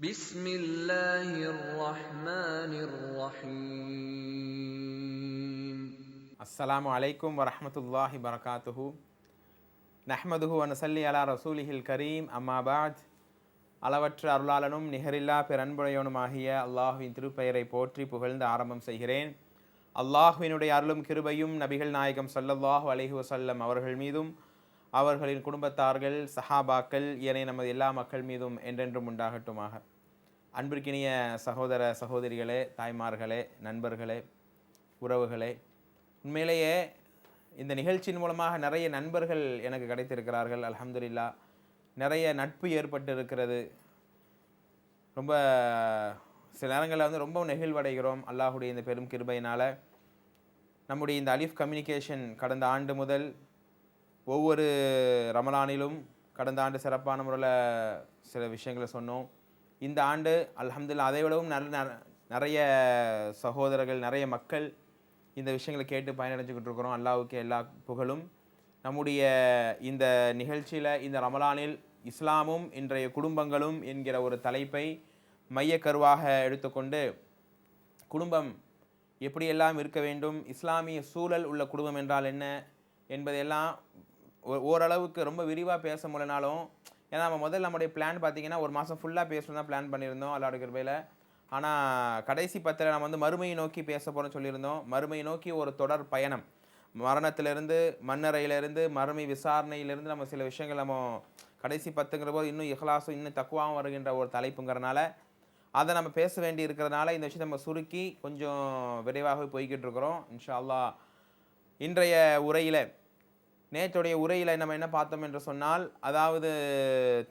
بسم الله الرحمن الرحيم அஸ்ஸலாமு அலைக்கும் வரஹ்மத்துல்லாஹி வரகாத்துஹு நஹ்மதுஹு வனசல்லி அலா ரசூலிஹில் கரீம் அம்மாபாத் அளவற்ற அருளாளனும் நிகரில்லா பிறன்புடையவனுமாகிய அல்லாஹுவின் திருப்பெயரை போற்றி புகழ்ந்து ஆரம்பம் செய்கிறேன் அல்லாஹுவினுடைய அருளும் கிருபையும் நபிகள் நாயகம் ஸல்லல்லாஹு அலைஹி வஸல்லம் அவர்கள் மீதும் அவர்களின் குடும்பத்தார்கள் சஹாபாக்கள் ஏனைய நமது எல்லா மக்கள் மீதும் என்றென்றும் உண்டாகட்டுமாக அன்பிற்கினிய சகோதர சகோதரிகளே தாய்மார்களே நண்பர்களே உறவுகளே உண்மையிலேயே இந்த நிகழ்ச்சியின் மூலமாக நிறைய நண்பர்கள் எனக்கு கிடைத்திருக்கிறார்கள். அலமதுல்லா நிறைய நட்பு ஏற்பட்டு இருக்கிறது ரொம்ப சில நேரங்களில் வந்து ரொம்ப நெகிழ்வடைகிறோம். அல்லாஹுடைய இந்த பெரும் கிருபையினால் நம்முடைய இந்த அலிஃப் கம்யூனிகேஷன் கடந்த ஆண்டு முதல் ஒவ்வொரு ரமலானிலும் கடந்த ஆண்டு சிறப்பான முறையில் சில விஷயங்களை சொன்னோம். இந்த ஆண்டு அலமதுல்லா அதை விடவும் நல்ல ந- நிறைய சகோதரர்கள் நிறைய மக்கள் இந்த விஷயங்களை கேட்டு பயனடைஞ்சுக்கிட்டு இருக்கிறோம். அல்லாவுக்கு எல்லா புகழும். நம்முடைய இந்த நிகழ்ச்சியில் இந்த ரமலானில் இஸ்லாமும் இன்றைய குடும்பங்களும் என்கிற ஒரு தலைப்பை மையக்கருவாக எடுத்துக்கொண்டு குடும்பம் எப்படியெல்லாம் இருக்க வேண்டும் இஸ்லாமிய சூழல் உள்ள குடும்பம் என்றால் என்ன என்பதையெல்லாம் ஓ- ஓரளவுக்கு ரொம்ப விரிவாக பேச முடியனாலும் ஏன்னா நம்ம முதல்ல நம்முடைய பிளான் பார்த்தீங்கன்னா ஒரு மாதம் ஃபுல்லாக பேசணும் தான் பிளான் பண்ணியிருந்தோம் அல்லாட கிருபையில் ஆனால் கடைசி பத்தில் நம்ம வந்து மறுமையை நோக்கி பேச போகிறோம்னு சொல்லியிருந்தோம். மறுமையை நோக்கி ஒரு தொடர் பயணம். மரணத்திலிருந்து மண்ணறையிலேருந்து மறுமை விசாரணையிலேருந்து நம்ம சில விஷயங்கள் நம்ம கடைசி பத்துங்கிற போது இன்னும் இஹ்லாஸும் இன்னும் தக்குவாகவும் வருகின்ற ஒரு தலைப்புங்கிறனால அதை நம்ம பேச வேண்டி இருக்கிறதுனால இந்த விஷயத்தை நம்ம சுருக்கி கொஞ்சம் விரைவாகவே போய்கிட்டு இருக்கிறோம். இன்ஷா அல்லா இன்றைய உரையில் நேற்றுடைய உரையில் நம்ம என்ன பார்த்தோம் என்று சொன்னால் அதாவது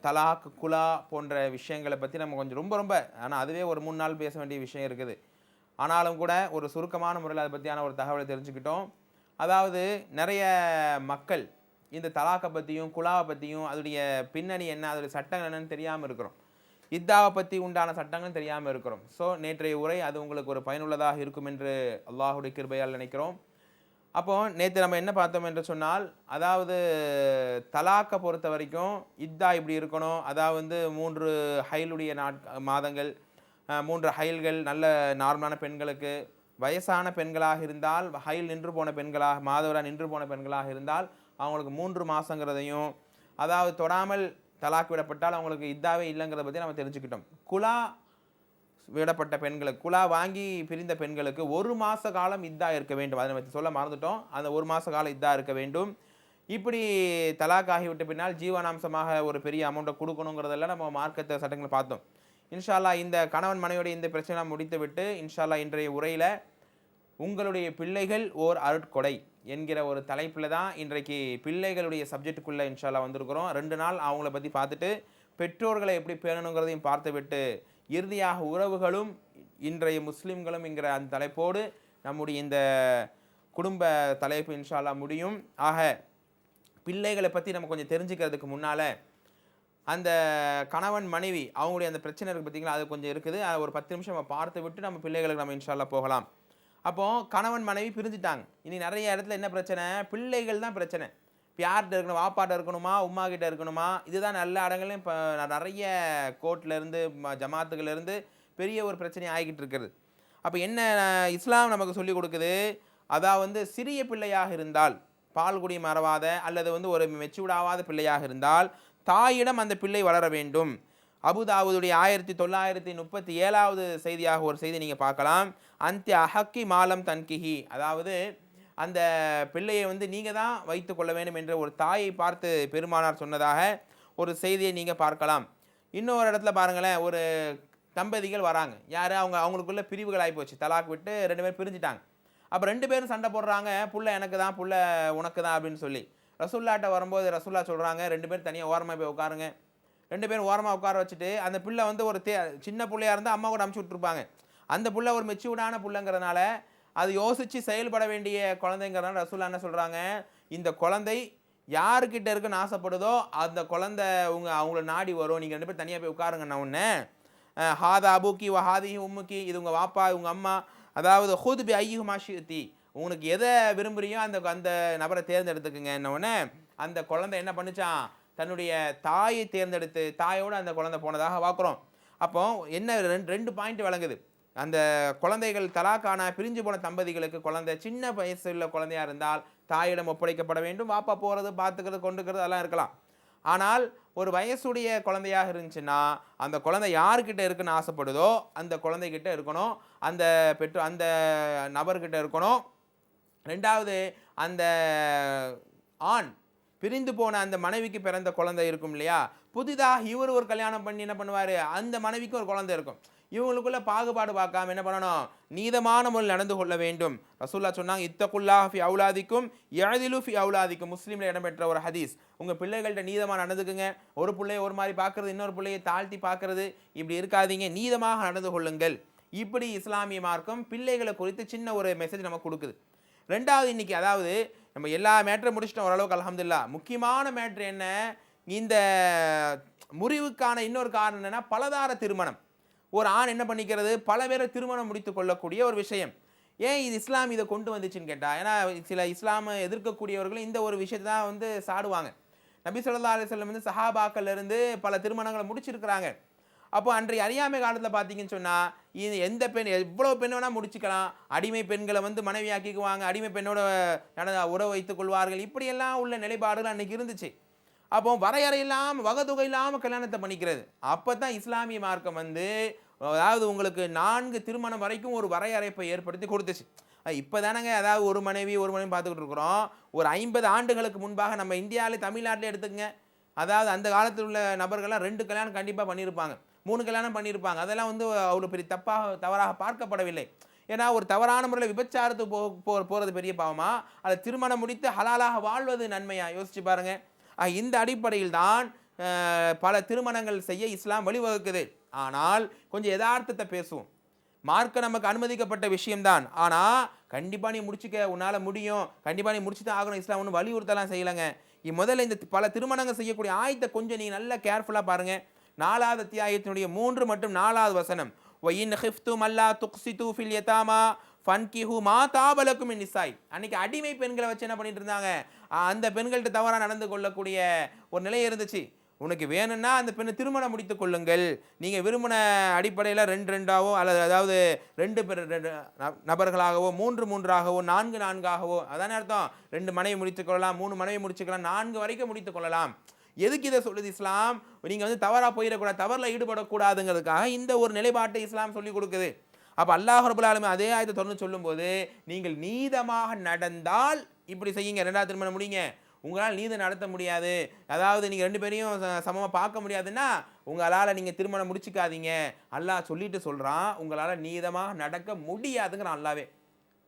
தலாக் குலா போன்ற விஷயங்களை பற்றி நம்ம கொஞ்சம் ரொம்ப ரொம்ப ஆனால் அதுவே ஒரு மூணு நாள் பேச வேண்டிய விஷயம் இருக்குது. ஆனாலும் கூட ஒரு சுருக்கமான முறையில் அதை பற்றியான ஒரு தகவலை தெரிஞ்சுக்கிட்டோம். அதாவது நிறைய மக்கள் இந்த தலாக்கை பற்றியும் குலாவை பற்றியும் அதோடைய பின்னணி என்ன அதோடைய சட்டங்கள் என்னன்னு தெரியாமல் இருக்கிறோம். இத்தாவை பற்றி உண்டான சட்டங்கள் தெரியாமல் இருக்கிறோம். ஸோ நேற்றைய உரை அது உங்களுக்கு ஒரு பயனுள்ளதாக இருக்கும் என்று அல்லாஹுடைய கிருபையால் நினைக்கிறோம். அப்போ நேற்று நம்ம என்ன பார்த்தோம் என்று சொன்னால் அதாவது தலாக்கை பொறுத்த வரைக்கும் இத்தா இப்படி இருக்கணும். அதாவது வந்து மூன்று ஹைலுடைய நாட் மாதங்கள் மூன்று ஹைல்கள் நல்ல நார்மலான பெண்களுக்கு வயசான பெண்களாக இருந்தால் ஹைல் நின்று போன பெண்களாக மாதவரா நின்று போன பெண்களாக இருந்தால் அவங்களுக்கு மூன்று மாதங்கிறதையும் அதாவது தொடாமல் தலாக்கு விடப்பட்டால் அவங்களுக்கு இதாவே இல்லைங்கிறத பற்றி நம்ம தெரிஞ்சுக்கிட்டோம். குலா விடப்பட்ட பெண்களுக்கு குழா வாங்கி பிரிந்த பெண்களுக்கு ஒரு மாத காலம் இதாக இருக்க வேண்டும். அதை நம்ம சொல்ல மறந்துட்டோம். அந்த ஒரு மாத காலம் இதாக இருக்க வேண்டும். இப்படி தலாக் ஆகிவிட்ட பின்னால் ஜீவனாம்சமாக ஒரு பெரிய அமௌண்ட்டை கொடுக்கணுங்கிறதெல்லாம் நம்ம மார்க்கத்தை சட்டங்களை பார்த்தோம். இன்ஷால்லா இந்த கணவன் மனைவியோட இந்த பிரச்சனை முடித்துவிட்டு இன்ஷால்லா இன்றைய உரையில் உங்களுடைய பிள்ளைகள் ஓர் அருட்கொடை என்கிற ஒரு தலைப்பில் தான் இன்றைக்கு பிள்ளைகளுடைய சப்ஜெக்டுக்குள்ளே இன்ஷால்லா வந்திருக்கிறோம். ரெண்டு நாள் அவங்கள பற்றி பார்த்துட்டு பெற்றோர்களை எப்படி பேணணுங்கிறதையும் பார்த்துவிட்டு இறுதியாக உறவுகளும் இன்றைய முஸ்லிம்களும் என்கிற அந்த தலைப்போடு நம்முடைய இந்த குடும்ப தலைப்பு இன்ஷால்லா முடியும். ஆக பிள்ளைகளை பற்றி நம்ம கொஞ்சம் தெரிஞ்சுக்கிறதுக்கு முன்னால் அந்த கணவன் மனைவி அவங்களுடைய அந்த பிரச்சனை இருக்குது பார்த்தீங்களா அது கொஞ்சம் இருக்குது. அதை ஒரு பத்து நிமிஷம் நம்ம பார்த்து விட்டு நம்ம பிள்ளைகளுக்கு நம்ம இன்ஷால்லா போகலாம். அப்போது கணவன் மனைவி பிரிஞ்சுட்டாங்க. இனி நிறைய இடத்துல என்ன பிரச்சனை? பிள்ளைகள் தான் பிரச்சனை. யார்கிட்ட இருக்கணும் வாப்பாட்ட இருக்கணுமா உமா கிட்ட இருக்கணுமா? இதுதான் நல்ல இடங்களையும் இப்போ நிறைய கோர்ட்லேருந்து ஜமாத்துகள்லேருந்து ம- இருந்து பெரிய ஒரு பிரச்சனை ஆகிக்கிட்டு இருக்கிறது அப்போ என்ன இஸ்லாம் நமக்கு சொல்லிக் கொடுக்குது? அதாவது வந்து சிறிய பிள்ளையாக இருந்தால் பால்குடி மறவாத அல்லது வந்து ஒரு மெச்சூர்டாவாத பிள்ளையாக இருந்தால் தாயிடம் அந்த பிள்ளை வளர வேண்டும். அபுதாவுதுடைய ஆயிரத்தி தொள்ளாயிரத்தி முப்பத்தி ஏழாவது செய்தியாக ஒரு செய்தி நீங்கள் பார்க்கலாம். அந்த அஹக்கி மாலம் தன்கிஹி. அதாவது அந்த பிள்ளையை வந்து நீங்கள் தான் வைத்து கொள்ள வேண்டும் என்ற ஒரு தாயை பார்த்து பெருமானார் சொன்னதாக ஒரு செய்தியை நீங்கள் பார்க்கலாம். இன்னொரு இடத்துல பாருங்களேன் ஒரு தம்பதிகள் வராங்க. யார்? அவங்க அவங்களுக்குள்ள பிரிவுகள் ஆகிப்போச்சு தலாக் விட்டு ரெண்டு பேரும் பிரிஞ்சுட்டாங்க. அப்போ ரெண்டு பேரும் சண்டை போடுறாங்க. புள்ள எனக்கு தான் புள்ள உனக்கு தான் அப்படின்னு சொல்லி. ரசுல்லாட்ட வரும்போது ரசுல்லா சொல்கிறாங்க ரெண்டு பேரும் தனியாக ஓரமாக போய் உட்காருங்க. ரெண்டு பேரும் ஓரமாக உட்கார வச்சுட்டு அந்த பிள்ளை வந்து ஒரு தே சின்ன பிள்ளையாக இருந்தால் அம்மா கூட அமுச்சு விட்ருப்பாங்க அந்த புள்ள ஒரு மெச்சூர்டான பிள்ளைங்கிறதுனால அது யோசித்து செயல்பட வேண்டிய குழந்தைங்கிறதுனால ரசூல்லா என்ன சொல்கிறாங்க இந்த குழந்தை யாருக்கிட்ட இருக்குன்னு ஆசைப்படுதோ அந்த குழந்தை உங்கள் அவங்கள நாடி வரும். நீங்கள் ரெண்டு பேரும் தனியாக போய் உட்காருங்க நான் ஒன்று ஹாதா அபுக்கி வ ஹாதி உம்முக்கி இது உங்கள் வாப்பா உங்கள் அம்மா. அதாவது ஹூது பி ஐயு மாஷித்தி உனக்கு எதை விரும்புறியோ அந்த அந்த நபரை தேர்ந்தெடுத்துக்குங்க உடனே அந்த குழந்தை என்ன பண்ணுச்சான்? தன்னுடைய தாயை தேர்ந்தெடுத்து தாயோடு அந்த குழந்தை போனதாக பார்க்குறோம் அப்போ என்ன ரெண்டு ரெண்டு பாயிண்ட் வழங்குது அந்த குழந்தைகள் தலாக்கான பிரிஞ்சு போன தம்பதிகளுக்கு குழந்தை சின்ன வயசுல குழந்தையாக இருந்தால் தாயிடம் ஒப்படைக்கப்பட வேண்டும். வாப்பா போகிறது பார்த்துக்கிறது கொண்டுக்கிறது அதெல்லாம் இருக்கலாம். ஆனால் ஒரு வயசுடைய குழந்தையாக இருந்துச்சுன்னா அந்த குழந்தை யார்கிட்ட இருக்குன்னு ஆசைப்படுதோ அந்த குழந்தைகிட்ட இருக்கணும். அந்த பெற்று அந்த நபர்கிட்ட இருக்கணும். ரெண்டாவது அந்த ஆண் பிரிந்து போன அந்த மனைவிக்கு பிறந்த குழந்தை இருக்கும் இல்லையா? புதிதாக இவர் ஒரு கல்யாணம் பண்ணி என்ன பண்ணுவார்? அந்த மனைவிக்கு ஒரு குழந்தை இருக்கும். இவங்களுக்குள்ள பாகுபாடு பார்க்காம என்ன பண்ணணும்? நீதமான முறையில் நடந்து கொள்ள வேண்டும். ரசூல்லா சொன்னாங்க இத்தகுல்லா ஃபி அவுலாதிக்கும் எழுதிலு ஃபி அவுலாதிக்கும். முஸ்லீமில் இடம்பெற்ற ஒரு ஹதீஸ். உங்கள் பிள்ளைகள்கிட்ட நீதமாக நடந்துக்குங்க. ஒரு பிள்ளையை ஒரு மாதிரி பார்க்குறது இன்னொரு பிள்ளையை தாழ்த்தி பார்க்குறது இப்படி இருக்காதீங்க. நீதமாக நடந்து கொள்ளுங்கள். இப்படி இஸ்லாமிய மார்க்கம் பிள்ளைகளை குறித்து சின்ன ஒரு மெசேஜ் நமக்கு கொடுக்குது. ரெண்டாவது இன்னைக்கு அதாவது நம்ம எல்லா மேட்ரை முடிச்சிட்டோம் ஓரளவுக்கு அலமதுல்லா முக்கியமான மேட்ரு என்ன? இந்த முறிவுக்கான இன்னொரு காரணம் என்னென்னா பலதார திருமணம். ஒரு ஆண் என்ன பண்ணிக்கிறது? பல பேரை திருமணம் முடித்து கொள்ளக்கூடிய ஒரு விஷயம். ஏன் இது இஸ்லாம் இதை கொண்டு வந்துச்சுன்னு கேட்டால் ஏன்னா சில இஸ்லாமை எதிர்க்கக்கூடியவர்கள் இந்த ஒரு விஷயத்தை தான் வந்து சாடுவாங்க. நபி சொல்லா அலிஸ்லம் வந்து சஹாபாக்கள்லேருந்து பல திருமணங்களை முடிச்சிருக்கிறாங்க. அப்போ அன்றைய அறியாமை காலத்தில் பார்த்தீங்கன்னு சொன்னால் இது எந்த பெண் எவ்வளோ பெண் வேணால் முடிச்சுக்கலாம். அடிமை பெண்களை வந்து மனைவியாக்கிக்குவாங்க. அடிமை பெண்ணோட நட- உறவு வைத்துக் கொள்வார்கள். இப்படியெல்லாம் உள்ள நிலைப்பாடுகள் அன்றைக்கி இருந்துச்சு. அப்போ வரையறை இல்லாமல் வகதுகை இல்லாமல் கல்யாணத்தை பண்ணிக்கிறது. அப்போ தான் இஸ்லாமிய மார்க்கம் வந்து அதாவது உங்களுக்கு நான்கு திருமணம் வரைக்கும் ஒரு வரையறைப்பை ஏற்படுத்தி கொடுத்துச்சு. இப்போ தானங்க அதாவது ஒரு மனைவி ஒரு மனைவி பார்த்துக்கிட்டு இருக்கிறோம். ஒரு ஐம்பது ஆண்டுகளுக்கு முன்பாக நம்ம இந்தியாவிலே தமிழ்நாட்டிலே எடுத்துக்கங்க. அதாவது அந்த காலத்தில் உள்ள நபர்கள்லாம் ரெண்டு கல்யாணம் கண்டிப்பாக பண்ணியிருப்பாங்க. மூணு கல்யாணம் பண்ணியிருப்பாங்க. அதெல்லாம் வந்து அவ்வளோ பெரிய தப்பாக தவறாக பார்க்கப்படவில்லை. ஏன்னா ஒரு தவறான முறையில் விபச்சாரத்துக்கு போ போகிறது பெரிய பாவமா? அதை திருமணம் முடித்து ஹலாலாக வாழ்வது நன்மையாக யோசிச்சு பாருங்கள் இந்த அடிப்படையில் தான் பல திருமணங்கள் செய்ய இஸ்லாம் வழிவகுக்குது. ஆனால் கொஞ்சம் யதார்த்தத்தை பேசுவோம். மார்க்க நமக்கு அனுமதிக்கப்பட்ட விஷயம்தான். ஆனால் கண்டிப்பாக நீ முடிச்சுக்க உன்னால் முடியும். கண்டிப்பாக நீ முடிச்சு தான் ஆகணும். இஸ்லாம் ஒன்றும் வலியுறுத்தலாம் செய்யலைங்க. இ- முதல்ல இந்த பல திருமணங்கள் செய்யக்கூடிய ஆயத்தை கொஞ்சம் நீங்கள் நல்லா கேர்ஃபுல்லாக பாருங்கள் நாலாவது அத்தியாயத்தினுடைய மூன்று மற்றும் நாலாவது வசனம். ஒயின் ஹிஃப்தும் அல்லா துக்சிது ஃபில் யதாமா ஃபன்கிஹு மா தாபலக்கும் நிசாய் அன்னைக்கு அடிமை பெண்களை வச்சு என்ன பண்ணிட்டு இருந்தாங்க? அந்த பெண்கள்கிட்ட தவறாக நடந்து கொள்ளக்கூடிய ஒரு நிலை இருந்துச்சு. உனக்கு வேணும்னா அந்த பெண்ணை திருமணம் முடித்து கொள்ளுங்கள். நீங்கள் விரும்பின அடிப்படையில் ரெண்டு ரெண்டாவோ அல்லது அதாவது ரெண்டு பேர் ரெண்டு நபர்களாகவோ மூன்று மூன்றாகவோ நான்கு நான்காகவோ அதானே அர்த்தம்? ரெண்டு மனைவி முடித்து கொள்ளலாம் மூணு மனைவி முடிச்சுக்கலாம் நான்கு வரைக்கும் முடித்து கொள்ளலாம். எதுக்கு இதை சொல்லுது இஸ்லாம்? நீங்கள் வந்து தவறாக போயிடக்கூடாது தவறில் ஈடுபடக்கூடாதுங்கிறதுக்காக இந்த ஒரு நிலைப்பாட்டை இஸ்லாம் சொல்லிக் கொடுக்குது. அப்போ அல்லாஹ் ரபுல்லாலுமே அதே ஆயத்தை தொடர்ந்து சொல்லும்போது நீங்கள் நீதமாக நடந்தால் இப்படி செய்யுங்க ரெண்டாவது திருமணம் முடியுங்க உங்களால் நீதம் நடத்த முடியாது. அதாவது நீங்கள் ரெண்டு பேரையும் சமமாக பார்க்க முடியாதுன்னா உங்களால் நீங்கள் திருமணம் முடிச்சுக்காதீங்க. அல்லாஹ் சொல்லிட்டு சொல்கிறான் உங்களால் நீதமாக நடக்க முடியாதுங்கிறான் அல்லாவே.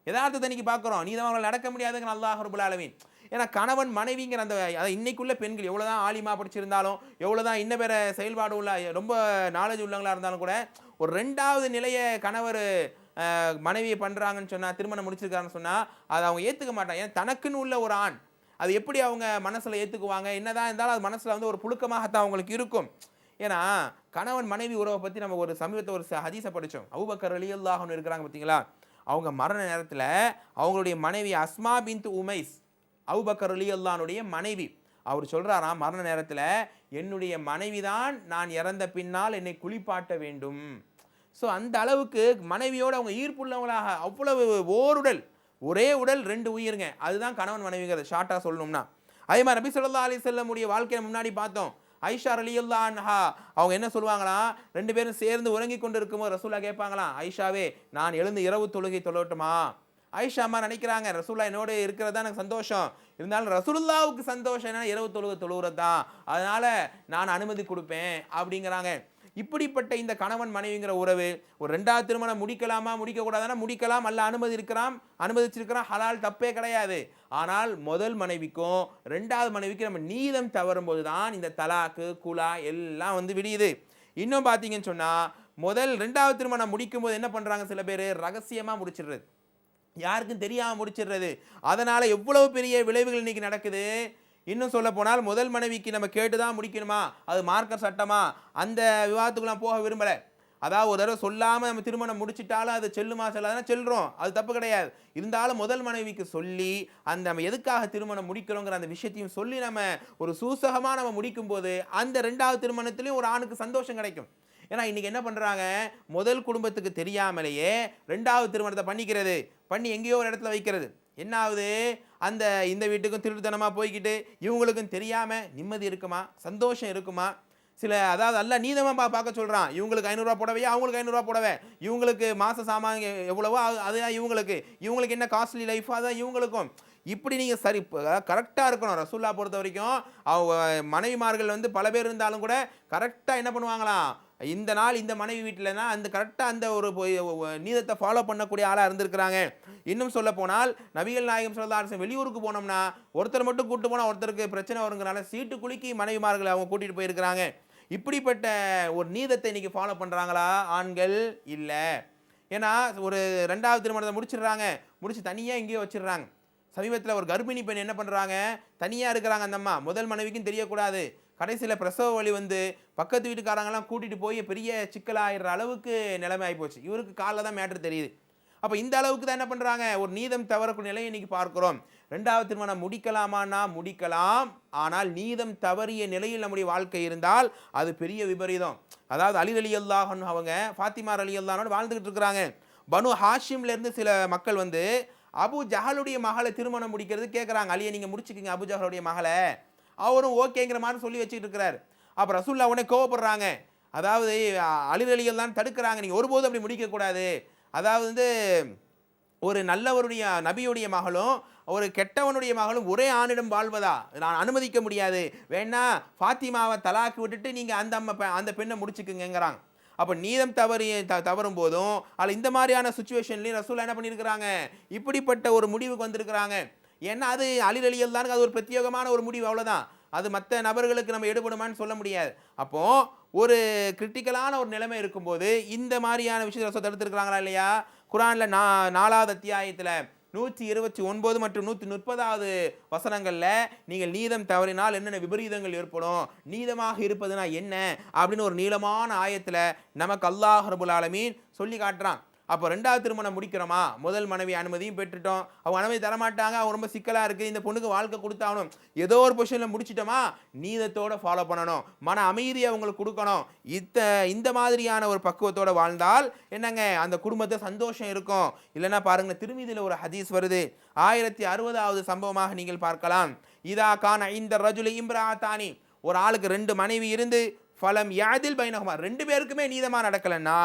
எதார்த்தத்தை இன்றைக்கி பார்க்குறோம் நீதமாக நடக்க முடியாதுங்கிற அல்லாஹ் ரபுல் ஆலமீன். ஏன்னா கணவன் மனைவிங்கிற அந்த அதை இன்னைக்குள்ள பெண்கள் எவ்வளோ தான் ஆலிமா படிச்சிருந்தாலும் எவ்வளோதான் இன்ன பேர செயல்பாடு உள்ள ரொம்ப நாலேஜ் உள்ளவங்களா இருந்தாலும் கூட ஒரு ரெண்டாவது நிலையை கணவர் மனைவியை பண்ணுறாங்கன்னு சொன்னால் திருமணம் முடிச்சிருக்காங்கன்னு சொன்னால் அதை அவங்க ஏற்றுக்க மாட்டாங்க. ஏன்னா தனக்குன்னு உள்ள ஒரு ஆண். அது எப்படி அவங்க மனசில் ஏற்றுக்குவாங்க என்னதான் இருந்தாலும் அது மனசில் வந்து ஒரு புழுக்கமாகத்தான் அவங்களுக்கு இருக்கும். ஏன்னா கணவன் மனைவி உறவை பற்றி நம்ம ஒரு சமீபத்தை ஒரு ச- ஹதீஸை படித்தோம் அபூபக்கர் ரலியல்லாஹுன்னு இருக்கிறாங்க பார்த்தீங்களா அவங்க மரண நேரத்தில் அவங்களுடைய மனைவி அஸ்மா பின் உமைஸ் அபூபக்கர் ரலியல்லானுடைய மனைவி. அவர் சொல்கிறாராம் மரண நேரத்தில் என்னுடைய மனைவி தான் நான் இறந்த பின்னால் என்னை குளிப்பாட்ட வேண்டும். ஸோ அந்த அளவுக்கு மனைவியோடு அவங்க ஈர்ப்புள்ளவங்களாக அவ்வளவு ஓருடல் ஒரே உடல் ரெண்டு உயிருங்க. அதுதான் கணவன் மனைவிங்கிறது. ஷார்ட்டாக சொல்லணும்னா. அதே மாதிரி நபி சொல்லா அலி வஸல்லம் வாழ்க்கையை முன்னாடி பார்த்தோம். ஐஷா அலியுல்லா அன்ஹா அவங்க என்ன சொல்லுவாங்களாம் ரெண்டு பேரும் சேர்ந்து உறங்கி கொண்டு இருக்கும்போது ரசூலா கேட்பாங்களாம் ஐஷாவே நான் எழுந்து இரவு தொழுகை தொழட்டுமா? ஐஷா அம்மா நினைக்கிறாங்க ரசூல்லா என்னோட இருக்கிறது தான் எனக்கு சந்தோஷம். இருந்தாலும் ரசூல்லாவுக்கு சந்தோஷம் என்ன இரவு தொழுகை தொழுகிறது தான் அதனால நான் அனுமதி கொடுப்பேன். அப்படிங்கிறாங்க. இப்படிப்பட்ட இந்த கணவன் மனைவிங்கிற உறவு ஒரு ரெண்டாவது திருமணம் முடிக்கலாமா முடிக்கக்கூடாதுன்னா முடிக்கலாம். அல்ல அனுமதி இருக்கிறான் அனுமதிச்சிருக்கிறான் ஹலால் தப்பே கிடையாது. ஆனால் முதல் மனைவிக்கும் ரெண்டாவது மனைவிக்கும் நம்ம நீதம் தவறும்போது தான் இந்த தலாக்கு குலா எல்லாம் வந்து விடியுது. இன்னும் பார்த்தீங்கன்னு சொன்னால் முதல் ரெண்டாவது திருமணம் முடிக்கும்போது என்ன பண்ணுறாங்க சில பேர்? ரகசியமாக முடிச்சிடுறது. யாருக்கும் தெரியாமல் முடிச்சிடுறது. அதனால் எவ்வளவு பெரிய விளைவுகள் இன்றைக்கி நடக்குது? இன்னும் சொல்ல போனால் முதல் மனைவிக்கு நம்ம கேட்டு தான் முடிக்கணுமா? அது மார்க்கர் சட்டமா? அந்த விவாதத்துக்குலாம் போக விரும்பலை. அதாவது ஒரு தடவை சொல்லாமல் நம்ம திருமணம் முடிச்சிட்டாலும் அது செல்லுமா செல்லாதுன்னா செல்கிறோம் அது தப்பு கிடையாது. இருந்தாலும் முதல் மனைவிக்கு சொல்லி அந்த நம்ம எதுக்காக திருமணம் முடிக்கிறோங்கிற அந்த விஷயத்தையும் சொல்லி நம்ம ஒரு சூசகமாக நம்ம முடிக்கும்போது அந்த ரெண்டாவது திருமணத்துலேயும் ஒரு ஆணுக்கு சந்தோஷம் கிடைக்கும். ஏன்னா இன்றைக்கி என்ன பண்ணுறாங்க முதல் குடும்பத்துக்கு தெரியாமலேயே ரெண்டாவது திருமணத்தை பண்ணிக்கிறது. பண்ணி எங்கேயோ ஒரு இடத்துல வைக்கிறது. என்ன ஆகுது? அந்த இந்த வீட்டுக்கும் திருட்டுத்தனமாக போய்க்கிட்டு இவங்களுக்கும் தெரியாமல் நிம்மதி இருக்குமா? சந்தோஷம் இருக்குமா? சில அதாவது அல்ல நீதமாக பா பார்க்க சொல்கிறான் இவங்களுக்கு ஐநூறுரூவா புடவையா? அவங்களுக்கு ஐநூறுரூவா போடவே. இவங்களுக்கு மாத சாமான் எவ்வளவோ அதுதான் இவங்களுக்கு. இவங்களுக்கு என்ன காஸ்ட்லி லைஃப் தான் இவங்களுக்கும். இப்படி நீங்கள் சரி கரெக்டாக இருக்கணும். ரசூல்லா பொறுத்த வரைக்கும் அவங்க மனைவிமார்கள் வந்து பல பேர் இருந்தாலும் கூட கரெக்டாக என்ன பண்ணுவாங்களாம்? இந்த நாள் இந்த மனைவி வீட்டிலனா அந்த கரெக்டாக அந்த ஒரு நீதத்தை ஃபாலோ பண்ணக்கூடிய ஆளாக இருந்திருக்கிறாங்க. இன்னும் சொல்ல போனால் நபிகள் நாயகம் சொல்லதாரசன் வெளியூருக்கு போனோம்னா ஒருத்தர் மட்டும் கூட்டு போனால் ஒருத்தருக்கு பிரச்சனை வருங்கிறனால சீட்டு குலுக்கி மனைவிமார்களை அவங்க கூட்டிகிட்டு போயிருக்கிறாங்க. இப்படிப்பட்ட ஒரு நீதத்தை இன்னைக்கு ஃபாலோ பண்ணுறாங்களா ஆண்கள் இல்லை. ஏன்னா ஒரு ரெண்டாவது திருமணத்தை முடிச்சிடுறாங்க. முடிச்சு தனியாக எங்கேயோ வச்சிடுறாங்க. சமீபத்தில் ஒரு கர்ப்பிணி பெண் என்ன பண்ணுறாங்க தனியாக இருக்கிறாங்க அந்த அம்மா. முதல் மனைவிக்கும் தெரியக்கூடாது. கடைசியில் பிரசவ வலி வந்து பக்கத்து வீட்டுக்காரங்கெல்லாம் கூட்டிகிட்டு போய் பெரிய சிக்கலாகிற அளவுக்கு நிலைமை ஆகிப்போச்சு இவருக்கு காலில் தான் மேட்ரு தெரியுது. அப்போ இந்த அளவுக்கு தான் என்ன பண்ணுறாங்க ஒரு நீதம் தவறக்கூடிய நிலையை இன்றைக்கி பார்க்குறோம். ரெண்டாவது திருமணம் முடிக்கலாமான்னா முடிக்கலாம். ஆனால் நீதம் தவறிய நிலையில் நம்முடைய வாழ்க்கை இருந்தால் அது பெரிய விபரீதம். அதாவது அலி அலி அல்லாஹன் அவங்க ஃபாத்திமார் அலி அல்லாஹனோடு வாழ்ந்துகிட்டு இருக்கிறாங்க. பனு ஹாஷிம்லேருந்து சில மக்கள் வந்து அபு ஜஹலுடைய மகளை திருமணம் முடிக்கிறது கேட்குறாங்க அலியை நீங்கள் முடிச்சுக்கிங்க அபு ஜஹலுடைய மகளை. அவரும் ஓகேங்கிற மாதிரி சொல்லி வச்சுக்கிட்டு இருக்கிறார் அப்போ ரசூல்லா உடனே கோவப்படுறாங்க. அதாவது அலிரலிகள் தான் தடுக்கிறாங்க. நீங்கள் ஒருபோதும் அப்படி முடிக்கக்கூடாது. அதாவது வந்து ஒரு நல்லவருடைய நபியுடைய மகளும் ஒரு கெட்டவனுடைய மகளும் ஒரே ஆணிடம் வாழ்வதா? நான் அனுமதிக்க முடியாது. வேணா ஃபாத்திமாவை தலாக்கு விட்டுட்டு நீங்கள் அந்த அம்மா அந்த பெண்ணை முடிச்சுக்குங்கிறாங்க அப்போ நீதம் தவறி த தவறும் போதும். அதில் இந்த மாதிரியான சுச்சுவேஷன்லேயும் ரசூலா என்ன பண்ணியிருக்கிறாங்க? இப்படிப்பட்ட ஒரு முடிவுக்கு வந்திருக்கிறாங்க. ஏன்னா அது அழிலழியல் தானுங்க அது ஒரு பிரத்யேகமான ஒரு முடிவு அவ்வளோதான் அது மற்ற நபர்களுக்கு நம்ம எடுபடுமான்னு சொல்ல முடியாது. அப்போது ஒரு கிரிட்டிக்கலான ஒரு நிலைமை இருக்கும்போது இந்த மாதிரியான விஷயத்தை ரசூல் தடுத்திருக்கிறாங்களா இல்லையா? குரானில் நா நாலாவது அத்தியாயத்தில் நூற்றி இருபத்தி ஒன்பது மற்றும் நூற்றி முப்பதாவது வசனங்களில் நீங்கள் நீதம் தவறினால் என்னென்ன விபரீதங்கள் ஏற்படும்? நீதமாக இருப்பதுனா என்ன? அப்படின்னு ஒரு நீளமான ஆயத்தில் நமக்கு அல்லாஹ் ரபுல் ஆலமீன் சொல்லி காட்டுறான். அப்போ ரெண்டாவது திருமணம் முடிக்கிறோமா? முதல் மனைவி அனுமதியும் பெற்றுட்டோம். அவங்க அனுமதி தரமாட்டாங்க. அவங்க ரொம்ப சிக்கலாக இருக்குது இந்த பொண்ணுக்கு வாழ்க்கை கொடுத்தாகணும். ஏதோ ஒரு பொசிஷனில் முடிச்சிட்டோமா? நீதத்தோட ஃபாலோ பண்ணணும். மன அமைதியை அவங்களுக்கு கொடுக்கணும். இத்த இந்த மாதிரியான ஒரு பக்குவத்தோடு வாழ்ந்தால் என்னங்க? அந்த குடும்பத்தை சந்தோஷம் இருக்கும். இல்லைன்னா பாருங்கள் திருமீதியில் ஒரு ஹதீஸ் வருது. ஆயிரத்தி அறுபதாவது சம்பவமாக நீங்கள் பார்க்கலாம். இதா கான் இந்த ரஜுலி இம்ராத்தானி. ஒரு ஆளுக்கு ரெண்டு மனைவி இருந்து ஃபலம் யாதில் பைனகுமா ரெண்டு பேருக்குமே நீதமாக நடக்கலைன்னா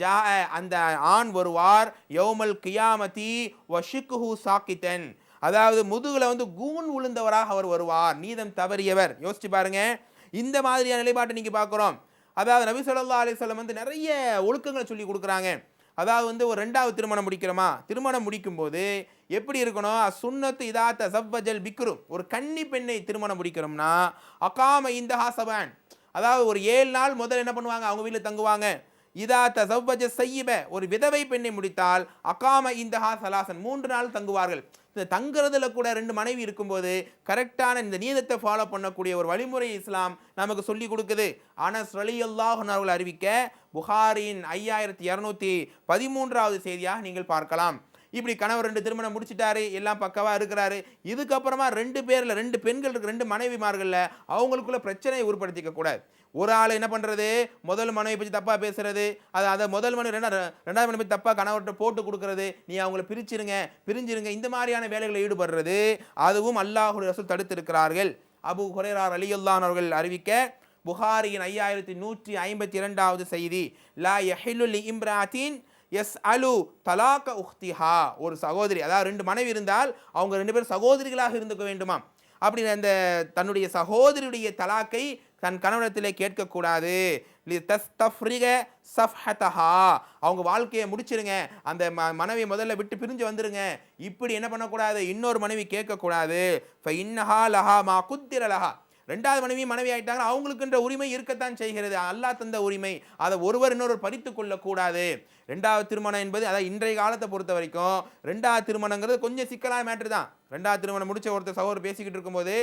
ஜா அந்த ஆண் வருவார் யௌமல் கியாமதி வஷிக்குஹு சாக்கித்தன். அதாவது முதுகில் வந்து கூன் உளுந்தவராக அவர் வருவார் நீதம் தவறியவர். யோசிச்சு பாருங்க. இந்த மாதிரியான நிலைப்பாட்டை நீங்கள் பார்க்குறோம். அதாவது நபி சொல்லா அலைஹி வந்து நிறைய ஒழுக்கங்களை சொல்லி கொடுக்குறாங்க. அதாவது வந்து ஒரு ரெண்டாவது திருமணம் முடிக்கிறோமா? திருமணம் முடிக்கும்போது எப்படி இருக்கணும்? சுண்ணத்து இதாத்த சவ்வஜல் பிக்ரு. ஒரு கன்னி பெண்ணை திருமணம் முடிக்கிறோம்னா அகாம இந்த ஹாசபான் அதாவது ஒரு ஏழு நாள் முதல்ல என்ன பண்ணுவாங்க? அவங்க வீட்டில் தங்குவாங்க. இதா தசவ்வஜ செய்யப. ஒரு விதவை பெண்ணை முடித்தால் அகாம இந்தஹா சலாசன். மூன்று நாள் தங்குவார்கள். இந்த தங்குறதுல கூட ரெண்டு மனைவி இருக்கும்போது கரெக்டான இந்த நீதத்தை ஃபாலோ பண்ணக்கூடிய ஒரு வழிமுறை இஸ்லாம் நமக்கு சொல்லி கொடுக்குது. அனஸ் ரலியல்லாஹ் அவர்கள் அறிவிக்க புகாரின் ஐயாயிரத்தி இரநூத்தி பதிமூன்றாவது செய்தியாக நீங்கள் பார்க்கலாம். இப்படி கணவர் ரெண்டு திருமணம் முடிச்சிட்டாரு எல்லாம் பக்கவாக இருக்கிறாரு. இதுக்கப்புறமா ரெண்டு பேரில் ரெண்டு பெண்கள் இருக்கு ரெண்டு மனைவிமார்கள்ல அவங்களுக்குள்ள பிரச்சனையை உருப்படுத்திக்க கூடாது. ஒரு ஆள் என்ன பண்ணுறது முதல் மனைவி பற்றி தப்பாக பேசுறது. அது அதை முதல் மனைவி ரெண்டா ரெண்டாவது மனைவி தப்பாக கணவர்கிட்ட போட்டு கொடுக்குறது. நீ அவங்கள பிரிச்சிருங்க பிரிஞ்சிருங்க இந்த மாதிரியான வேலைகளில் ஈடுபடுறது. அதுவும் அல்லாஹுடைய ரசூல் தடுத்திருக்கிறார்கள். அபு ஹுரேரார் அலியுல்லான் அவர்கள் அறிவிக்க புகாரியின் ஐயாயிரத்தி நூற்றி ஐம்பத்தி இரண்டாவது செய்தி லா யஹிலுல் இம்ராத்தின் எஸ் அலு தலாக்க உஹ்திஹா. ஒரு சகோதரி அதாவது ரெண்டு மனைவி இருந்தால் அவங்க ரெண்டு பேரும் சகோதரிகளாக இருந்துக்க வேண்டுமா அப்படி அந்த தன்னுடைய சகோதரியுடைய தலாக்கை தன் கணவனத்திலே கேட்கக்கூடாது. லி அவங்க வாழ்க்கையை முடிச்சிருங்க. அந்த ம மனைவி முதல்ல விட்டு பிரிஞ்சு வந்துருங்க. இப்படி என்ன பண்ணக்கூடாது? இன்னொரு மனைவி கேட்கக்கூடாது. இன்னஹா லஹா மா குத்திர லஹா. ரெண்டாவது மனைவி மனைவி ஆயிட்டாங்க. அவங்களுக்குன்ற உரிமை இருக்கத்தான் செய்கிறது. அல்லா தந்த உரிமை. அதை ஒருவர் இன்னொரு பறித்து கொள்ளக்கூடாது. ரெண்டாவது திருமணம் என்பது அதாவது இன்றைய காலத்தை பொறுத்த வரைக்கும் ரெண்டாவது திருமணங்கிறது கொஞ்சம் சிக்கலான மேட்ரு தான். ரெண்டாவது திருமணம் முடிச்ச ஒருத்தர் சகோதரர் பேசிக்கிட்டு இருக்கும்போது